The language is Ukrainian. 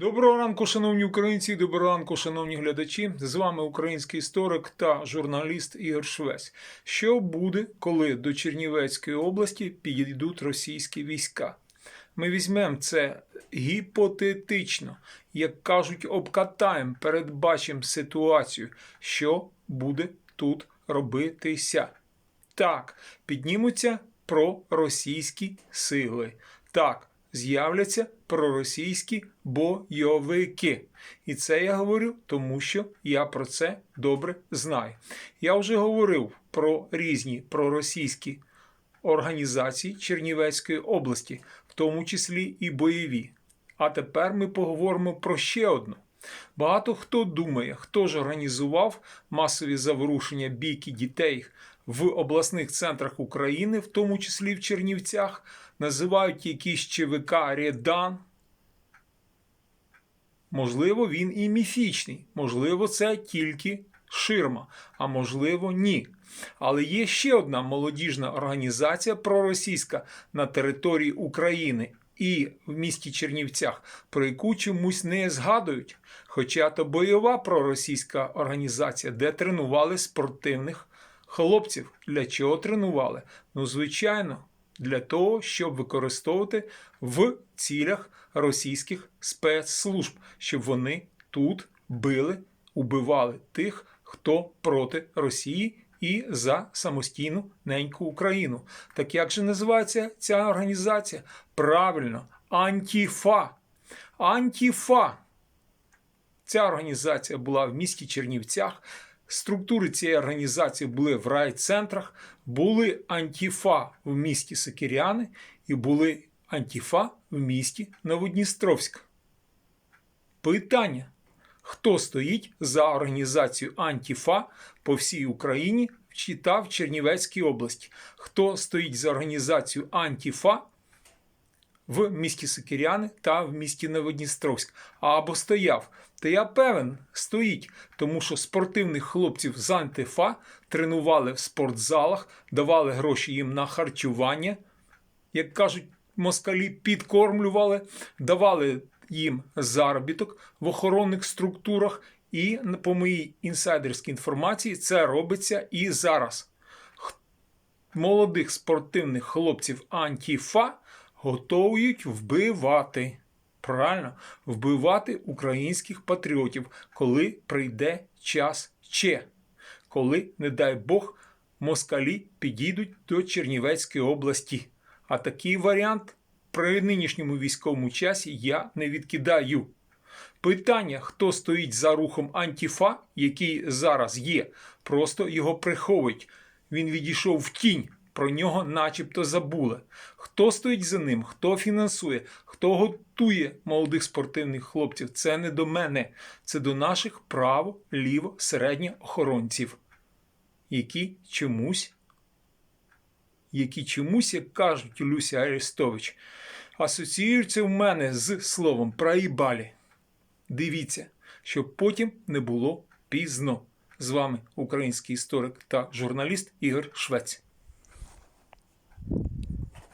Доброго ранку, шановні українці, доброго ранку, шановні глядачі. З вами український історик та журналіст Ігор Швець. Що буде, коли до Чернівецької області підійдуть російські війська? Ми візьмемо це гіпотетично, як кажуть, обкатаємо, передбачимо ситуацію, що буде тут робитися. Так, піднімуться проросійські сили. Так, з'являться проросійські бойовики. І це я говорю, тому що я про це добре знаю. Я вже говорив про різні проросійські організації Чернівецької області, в тому числі і бойові. А тепер ми поговоримо про ще одну. Багато хто думає, хто ж організував масові заворушення бійки дітей в обласних центрах України, в тому числі в Чернівцях, називають якийсь ЧВК Редан. Можливо, він і міфічний, можливо, це тільки ширма, а можливо, ні. Але є ще одна молодіжна організація проросійська на території України і в місті Чернівцях, про яку чомусь не згадують. Хоча то бойова проросійська організація, де тренували спортивних хлопців. Для чого тренували? Ну, звичайно, для того, щоб використовувати в цілях російських спецслужб, щоб вони тут били, убивали тих, хто проти Росії і за самостійну неньку Україну. Так як же називається ця організація? Правильно, Антіфа. Антіфа. Ця організація була в місті Чернівцях. Структури цієї організації були в райцентрах, були антіфа в місті Сокиряни і були антіфа в місті Новодністровськ. Питання: хто стоїть за організацією Антіфа по всій Україні та в Чернівецькій області? Хто стоїть за організацією Антіфа в місті Сокиряни та в місті Новодністровськ? Або стояв? Та я певен, стоїть, тому що спортивних хлопців з Антифа тренували в спортзалах, давали гроші їм на харчування, як кажуть, москалі підкормлювали, давали їм заробіток в охоронних структурах. І по моїй інсайдерській інформації це робиться і зараз. Молодих спортивних хлопців Антіфа готують вбивати. Правильно, вбивати українських патріотів, коли прийде час Че, коли, не дай Бог, москалі підійдуть до Чернівецької області. А такий варіант при нинішньому військовому часі я не відкидаю. Питання, хто стоїть за рухом Антіфа, який зараз є, просто його приховують. Він відійшов в тінь. Про нього начебто забули. Хто стоїть за ним, хто фінансує, хто готує молодих спортивних хлопців, це не до мене, це до наших право, ліво, середньо охоронців, які чомусь, які чомусь, як кажуть Люся Арестович, асоціюються в мене з словом праїбалі. Дивіться, щоб потім не було пізно. З вами український історик та журналіст Ігор Швець.